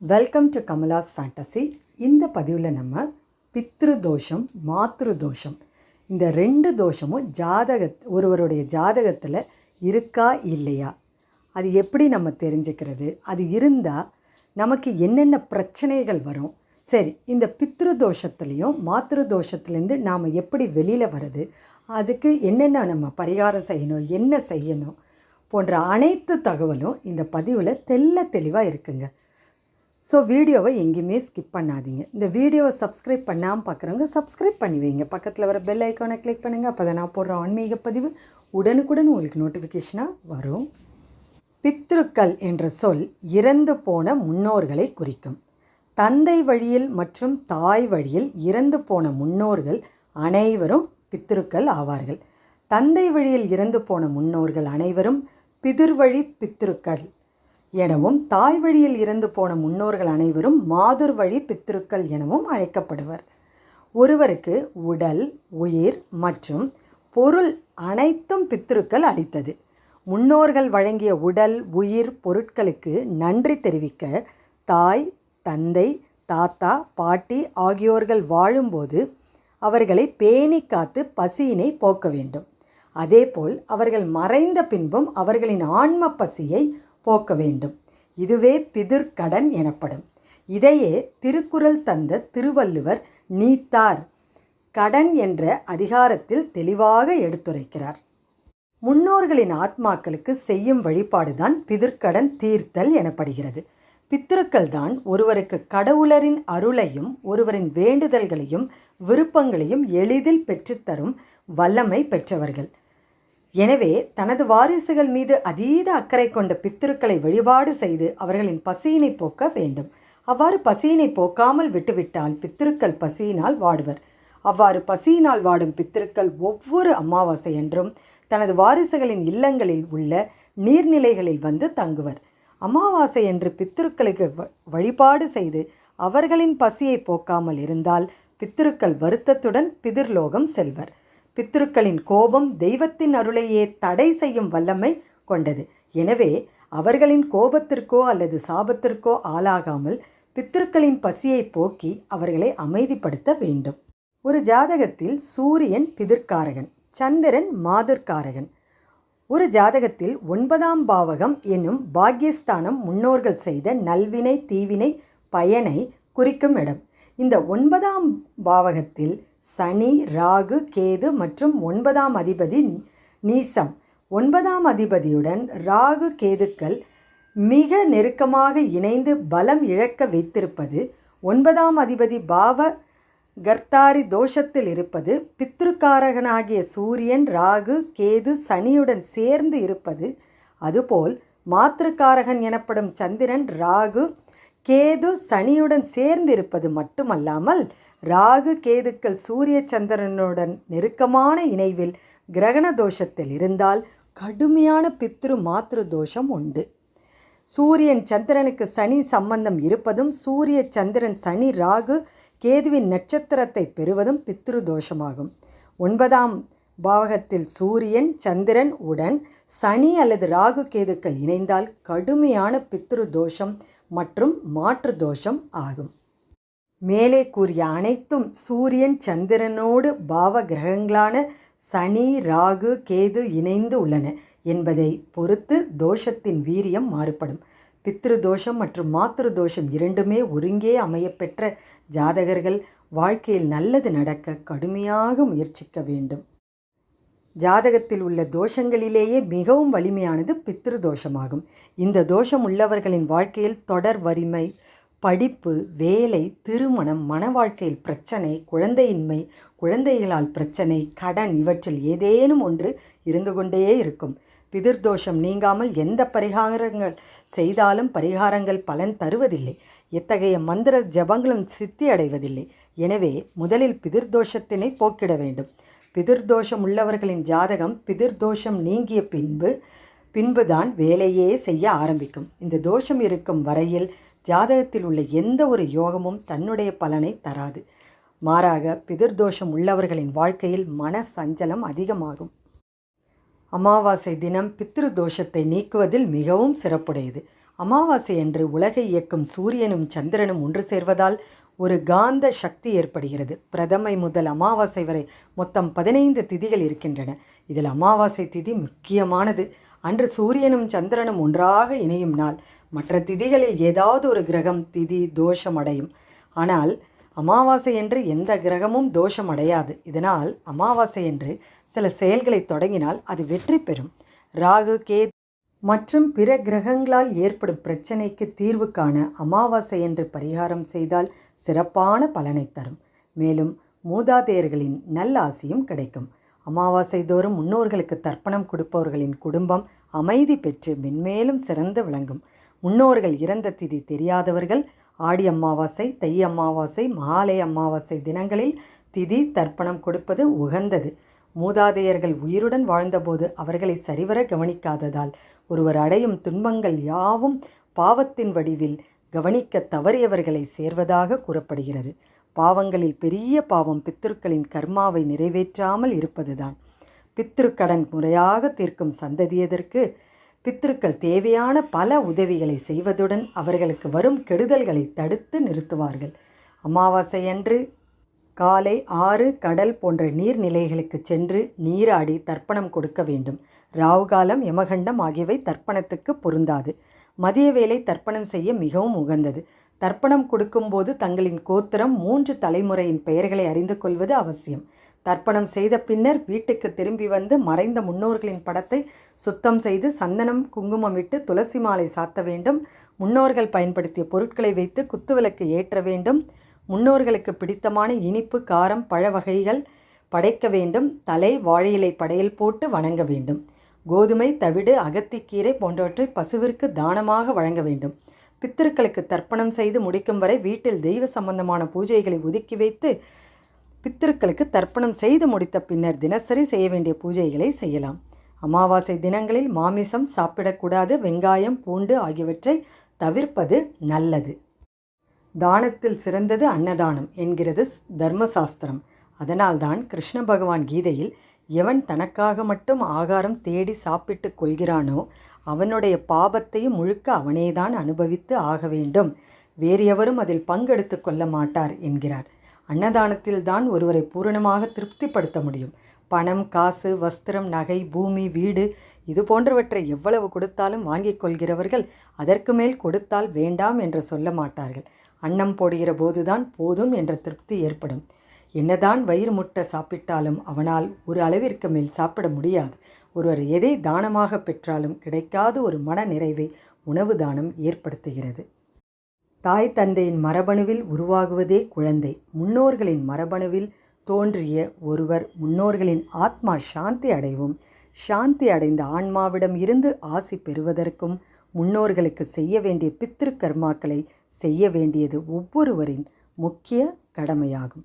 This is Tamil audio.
வெல்கம் டு கமலாஸ் ஃபேண்டசி இந்த பதிவில் நம்ம பித்ரு தோஷம் மாத்ரு தோஷம் இந்த ரெண்டு தோஷமும் ஜாதக ஒருவருடைய ஜாதகத்தில் இருக்கா இல்லையா? அது எப்படி நம்ம தெரிஞ்சுக்கிறது? அது இருந்தால் நமக்கு என்னென்ன பிரச்சனைகள் வரும்? சரி இந்த பித்ரு தோஷத்துலேயும் மாத்ரு தோஷத்துலேருந்து நாம் எப்படி வெளியில் வர்றது? அதுக்கு என்னென்ன நம்ம பரிகாரம் செய்யணும் என்ன செய்யணும் போன்ற அனைத்து தகவலும் இந்த பதிவில் தெள்ள தெளிவாக இருக்குங்க. ஸோ வீடியோவை எங்கேயுமே ஸ்கிப் பண்ணாதீங்க. இந்த வீடியோவை சப்ஸ்கிரைப் பண்ணாமல் பார்க்குறவங்க சப்ஸ்கிரைப் பண்ணி வைங்க. பக்கத்தில் வர பெல் ஐக்கானை கிளிக் பண்ணுங்கள் அப்போ தான் நான் போடுற ஆன்மீக பதிவு உடனுக்குடன் உங்களுக்கு நோட்டிஃபிகேஷனாக வரும். பித்ருக்கள் என்ற சொல் இறந்து போன முன்னோர்களை குறிக்கும். தந்தை வழியில் மற்றும் தாய் வழியில் இறந்து போன முன்னோர்கள் அனைவரும் பித்திருக்கள் ஆவார்கள். தந்தை வழியில் இறந்து போன முன்னோர்கள் அனைவரும் பிதிர்வழி பித்திருக்கள் எனவும் தாய் வழியில் இறந்து போன முன்னோர்கள் அனைவரும் மாதுர் வழி பித்திருக்கள் எனவும் அழைக்கப்படுவர். ஒருவருக்கு உடல் உயிர் மற்றும் பொருள் அனைத்தும் பித்திருக்கள் அளித்தது. முன்னோர்கள் வழங்கிய உடல் உயிர் பொருட்களுக்கு நன்றி தெரிவிக்க தாய் தந்தை தாத்தா பாட்டி ஆகியோர்கள் வாழும்போது அவர்களை பேணி காத்து பசியினை போக்க வேண்டும். அதேபோல் அவர்கள் மறைந்த பின்பும் அவர்களின் ஆன்ம பசியை போக்க வேண்டும். இதுவே பிதிர்கடன் எனப்படும். இதையே திருக்குறள் தந்த திருவள்ளுவர் நீத்தார் கடன் என்ற அதிகாரத்தில் தெளிவாக எடுத்துரைக்கிறார். முன்னோர்களின் ஆத்மாக்களுக்கு செய்யும் வழிபாடுதான் பிதிர்க்கடன் தீர்த்தல் எனப்படுகிறது. பித்திருக்கள் தான் ஒருவருக்கு கடவுளரின் அருளையும் ஒருவரின் வேண்டுதல்களையும் விருப்பங்களையும் எளிதில் பெற்றுத்தரும் வல்லமை பெற்றவர்கள். எனவே தனது வாரிசுகள் மீது அதீத அக்கறை கொண்ட பித்திருக்களை வழிபாடு செய்து அவர்களின் பசியினை போக்க வேண்டும். அவ்வாறு பசியினை போக்காமல் விட்டுவிட்டால் பித்திருக்கள் பசியினால் வாடுவர். அவ்வாறு பசியினால் வாடும் பித்திருக்கள் ஒவ்வொரு அமாவாசை என்றும் தனது வாரிசுகளின் இல்லங்களில் உள்ள நீர்நிலைகளில் வந்து தங்குவர். அமாவாசை என்று பித்திருக்களுக்கு வழிபாடு செய்து அவர்களின் பசியை போக்காமல் இருந்தால் பித்திருக்கள் வருத்தத்துடன் பிதிர்லோகம் செல்வர். பித்திருக்களின் கோபம் தெய்வத்தின் அருளையே தடை செய்யும் வல்லமை கொண்டது. எனவே அவர்களின் கோபத்திற்கோ அல்லது சாபத்திற்கோ ஆளாகாமல் பித்திருக்களின் பசியை போக்கி அவர்களை அமைதிப்படுத்த வேண்டும். ஒரு ஜாதகத்தில் சூரியன் பிதிர்காரகன் சந்திரன் மாதிர்காரகன் ஒரு ஜாதகத்தில் ஒன்பதாம் பாவகம் என்னும் பாக்யஸ்தானம் முன்னோர்கள் செய்த நல்வினை தீவினை பயனை குறிக்கும் இடம். இந்த ஒன்பதாம் பாவகத்தில் சனி ராகு கேது மற்றும் ஒன்பதாம் அதிபதி நீசம். ஒன்பதாம் அதிபதியுடன் ராகு கேதுக்கள் மிக நெருக்கமாக இணைந்து பலம் இழக்க வைத்திருப்பது ஒன்பதாம் அதிபதி பாவ கர்த்தாரி தோஷத்தில் இருப்பது பித்ருக்காரகனாகிய சூரியன் ராகு கேது சனியுடன் சேர்ந்து இருப்பது அதுபோல் மாத்திருக்காரகன் எனப்படும் சந்திரன் ராகு கேது சனியுடன் சேர்ந்து இருப்பது மட்டுமல்லாமல் ராகு கேதுக்கள் சூரிய சந்திரனுடன் நெருக்கமான இணைவில் கிரகண தோஷத்தில் இருந்தால் கடுமையான பித்ரு மாத்ரு தோஷம் உண்டு. சூரியன் சந்திரனுக்கு சனி சம்பந்தம் இருப்பதும் சூரிய சந்திரன் சனி ராகு கேதுவின் நட்சத்திரத்தை பெறுவதும் பித்ரு தோஷமாகும் ஒன்பதாம் பாவகத்தில் சூரியன் சந்திரன் உடன் சனி அல்லது ராகு கேதுக்கள் இணைந்தால் கடுமையான பித்ரு தோஷம் மற்றும் மாற்று தோஷம் ஆகும். மேலே கூறிய அனைத்தும் சூரியன் சந்திரனோடு பாவ கிரகங்களான சனி ராகு கேது இணைந்து உள்ளன என்பதை பொறுத்து தோஷத்தின் வீரியம் மாறுபடும். பித்ருதோஷம் மற்றும் மாத்திரு தோஷம் இரண்டுமே ஒருங்கே அமையப்பெற்ற ஜாதகர்கள் வாழ்க்கையில் நல்லது நடக்க கடுமையாக முயற்சிக்க வேண்டும். ஜாதகத்தில் உள்ள தோஷங்களிலேயே மிகவும் வலிமையானது பித்ரு தோஷமாகும் இந்த தோஷம் உள்ளவர்களின் வாழ்க்கையில் தொடர் வறுமை படிப்பு வேலை திருமணம் மன வாழ்க்கையில் பிரச்சனை குழந்தையின்மை குழந்தைகளால் பிரச்சனை கடன் இவற்றில் ஏதேனும் ஒன்று இருந்து கொண்டே இருக்கும். பிதிர்தோஷம் நீங்காமல் எந்த பரிகாரங்கள் செய்தாலும் பரிகாரங்கள் பலன் தருவதில்லை. எத்தகைய மந்திர ஜபங்களும் சித்தி அடைவதில்லை எனவே முதலில் பிதிர்தோஷத்தினை போக்கிட வேண்டும். பிதிர்தோஷம் உள்ளவர்களின் ஜாதகம் பிதிர்தோஷம் நீங்கிய பின்பு பின்புதான் வேலையே செய்ய ஆரம்பிக்கும். இந்த தோஷம் இருக்கும் வரையில் ஜாதகத்தில் உள்ள எந்த ஒரு யோகமும் தன்னுடைய பலனை தராது. மாறாக பிதிர்தோஷம் உள்ளவர்களின் வாழ்க்கையில் மன சஞ்சலம் அதிகமாகும். அமாவாசை தினம் பித்ரு தோஷத்தை நீக்குவதில் மிகவும் சிறப்புடையது. அமாவாசை அன்று உலகை இயக்கும் சூரியனும் சந்திரனும் ஒன்று சேர்வதால் ஒரு காந்த சக்தி ஏற்படுகிறது. பிரதமை முதல் அமாவாசை வரை மொத்தம் பதினைந்து திதிகள் இருக்கின்றன. இதில் அமாவாசை திதி முக்கியமானது. அன்று சூரியனும் சந்திரனும் ஒன்றாக இணையும் நாள். மற்ற திதிகளில் ஏதாவது ஒரு கிரகம் திதி தோஷம் அடையும். ஆனால் அமாவாசை என்று எந்த கிரகமும் தோஷம் அடையாது இதனால் அமாவாசை என்று சில செயல்களை தொடங்கினால் அது வெற்றி பெறும். ராகு கே மற்றும் பிற கிரகங்களால் ஏற்படும் பிரச்சனைக்கு தீர்வு காண அமாவாசை என்று பரிகாரம் செய்தால் சிறப்பான பலனை தரும். மேலும் மூதாதையர்களின் நல்லாசியும் கிடைக்கும். அமாவாசை தோறும் முன்னோர்களுக்கு தர்ப்பணம் கொடுப்பவர்களின் குடும்பம் அமைதி பெற்று மென்மேலும் சிறந்து விளங்கும். முன்னோர்கள் இறந்த திதி தெரியாதவர்கள் ஆடி அமாவாசை தை அமாவாசை மாலை அமாவாசை தினங்களில் திதி தர்ப்பணம் கொடுப்பது உகந்தது. மூதாதையர்கள் உயிருடன் வாழ்ந்தபோது அவர்களை சரிவர கவனிக்காததால் ஒருவர் அடையும் துன்பங்கள் யாவும் பாவத்தின் வடிவில் கவனிக்க தவறியவர்களை சேர்வதாக கூறப்படுகிறது. பாவங்களில் பெரிய பாவம் பித்திருக்களின் கர்மாவை நிறைவேற்றாமல் இருப்பதுதான். பித்திருக்கடன் முறையாக தீர்க்கும் சந்ததியதற்கு பித்திருக்கள் தேவையான பல உதவிகளை செய்வதுடன் அவர்களுக்கு வரும் கெடுதல்களை தடுத்து நிறுத்துவார்கள். அமாவாசையன்று காலை ஆறு கடல் போன்ற நீர்நிலைகளுக்கு சென்று நீராடி தர்ப்பணம் கொடுக்க வேண்டும். ராவுகாலம் யமகண்டம் ஆகியவை தர்ப்பணத்துக்கு பொருந்தாது. மதிய வேலை தர்ப்பணம் செய்ய மிகவும் உகந்தது. தர்ப்பணம் கொடுக்கும்போது தங்களின் கோத்திரம் மூன்று தலைமுறையின் பெயர்களை அறிந்து கொள்வது அவசியம். தர்ப்பணம் செய்த பின்னர் வீட்டுக்கு திரும்பி வந்து மறைந்த முன்னோர்களின் படத்தை சுத்தம் செய்து சந்தனம் குங்குமம் இட்டு துளசி மாலை சாத்த வேண்டும். முன்னோர்கள் பயன்படுத்திய பொருட்களை வைத்து குத்துவிளக்கு ஏற்ற வேண்டும். முன்னோர்களுக்கு பிடித்தமான இனிப்பு காரம் பழ வகைகள் படைக்க வேண்டும். தலை வாழையிலை படையல் போட்டு வணங்க வேண்டும். கோதுமை தவிடு அகத்திக்கீரை போன்றவற்றை பசுவிற்கு தானமாக வழங்க வேண்டும். பித்திருக்களுக்கு தர்ப்பணம் செய்து முடிக்கும் வரை வீட்டில் தெய்வ சம்பந்தமான பூஜைகளை ஒதுக்கி வைத்து பித்திருக்களுக்கு தர்ப்பணம் செய்து முடித்த பின்னர் தினசரி செய்ய வேண்டிய பூஜைகளை செய்யலாம். அமாவாசை தினங்களில் மாமிசம் சாப்பிடக்கூடாது வெங்காயம் பூண்டு ஆகியவற்றை தவிர்ப்பது நல்லது. தானத்தில் சிறந்தது அன்னதானம் என்கிறது தர்மசாஸ்திரம். அதனால்தான் கிருஷ்ண பகவான் கீதையில் எவன் தனக்காக மட்டும் ஆகாரம் தேடி சாப்பிட்டு கொள்கிறானோ அவனுடைய பாபத்தையும் முழுக்க அவனேதான் அனுபவித்து ஆக வேண்டும். வேறு எவரும் அதில் பங்கெடுத்து கொள்ள மாட்டார் என்கிறார். அன்னதானத்தில் தான் ஒருவரை பூரணமாக திருப்திப்படுத்த முடியும். பணம் காசு வஸ்திரம் நகை பூமி வீடு இது போன்றவற்றை எவ்வளவு கொடுத்தாலும் வாங்கிக் கொள்கிறவர்கள் அதற்கு மேல் கொடுத்தால் வேண்டாம் என்று சொல்ல மாட்டார்கள். அன்னம் போடுகிற போதுதான் போதும் என்ற திருப்தி ஏற்படும். என்னதான் வயிறு முட்டை சாப்பிட்டாலும் அவனால் ஒரு அளவிற்கு மேல் சாப்பிட முடியாது. ஒருவர் எதை தானமாக பெற்றாலும் கிடைக்காத ஒரு மன நிறைவை உணவு தானம் ஏற்படுத்துகிறது. தாய் தந்தையின் மரபணுவில் உருவாகுவதே குழந்தை. முன்னோர்களின் மரபணுவில் தோன்றிய ஒருவர் முன்னோர்களின் ஆத்மா சாந்தி அடைவும் சாந்தி அடைந்த ஆன்மாவிடம் இருந்து ஆசி பெறுவதற்கும் முன்னோர்களுக்கு செய்ய வேண்டிய பித்திரு கர்மாக்களை செய்ய வேண்டியது ஒவ்வொருவரின் முக்கிய கடமையாகும்.